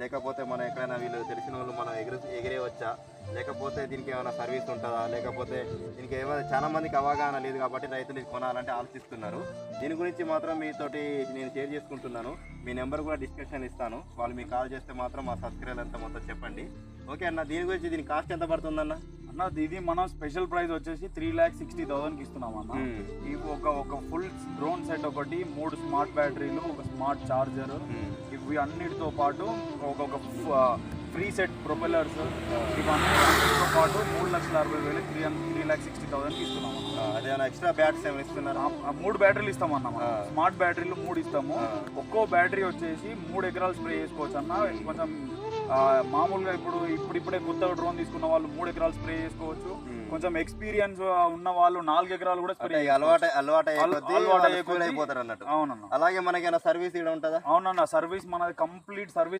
లేకపోతే మనం ఎక్కడైనా వీళ్ళు తెలిసిన వాళ్ళు మనం ఎగిరి ఎగిరేయవచ్చా? లేకపోతే దీనికి ఏమైనా సర్వీస్ ఉంటుందా? లేకపోతే దీనికి ఏమైనా చాలా మందికి అవగాహన లేదు కాబట్టి రైతులు ఇది కొనాలంటే ఆలోచిస్తున్నారు. దీని గురించి మాత్రం మీతోటి నేను షేర్ చేసుకుంటున్నాను. మీ నెంబర్ కూడా డిస్క్రిప్షన్ ఇస్తాను. వాళ్ళు మీకు కాల్ చేస్తే మాత్రం మా సబ్స్క్రైబర్ అంతా మొత్తం చెప్పండి. ఓకే అన్న దీని గురించి దీని కాస్ట్ ఎంత పడుతుందన్న? అన్న ఇది మనం స్పెషల్ ప్రైస్ వచ్చేసి త్రీ ల్యాక్ సిక్స్టీ థౌసండ్కి ఇస్తున్నాం అన్న. ఇవి ఒక ఒక ఫుల్ డ్రోన్ సెట్ ఒకటి మూడు స్మార్ట్ బ్యాటరీలు ఒక స్మార్ట్ చార్జర్. ఇవి అన్నిటితో పాటు ఒక ఒక ఫ్రీ సెట్ ప్రొపెల్లర్స్ ఇవన్నిటితో పాటు మూడు లక్షల అరవై వేలు త్రీ త్రీ ల్యాక్ సిక్స్టీ థౌసండ్కి ఇస్తున్నాం ఎక్స్ట్రా బ్యాట్స్ ఏమైనా ఇస్తున్నారా? ఆ- మూడు బ్యాటరీలు ఇస్తాం అన్న మనం. స్మార్ట్ బ్యాటరీలు మూడు ఇస్తాము. ఒక్కో బ్యాటరీ వచ్చేసి మూడు ఎకరాలు స్ప్రే చేసుకోవచ్చు అన్న. కొంచెం ఆ, మామూలుగా ఇప్పుడు ఇప్పుడు ఇప్పుడే కొత్త డ్రోన్ తీసుకున్న వాళ్ళు మూడు ఎకరాలు స్ప్రే చేసుకోవచ్చు. కొంచెం ఎక్స్పీరియన్స్ ఉన్న వాళ్ళు నాలుగు ఎకరాలు కూడా అంటే స్ప్రే ఇక అలవాటు అలవాటు అయ్యే అల- కొద్దీ అలవాటు వాళ్ళు అయ్యే స్కూల్ కొద్దీ- అయిపోతారు అన్నట్టు అవునన్న. అలాగే మనకైనా సర్వీస్ ఇక్కడ ఉంటుందా? అవునన్న సర్వీస్ మనది కంప్లీట్ సర్వీస్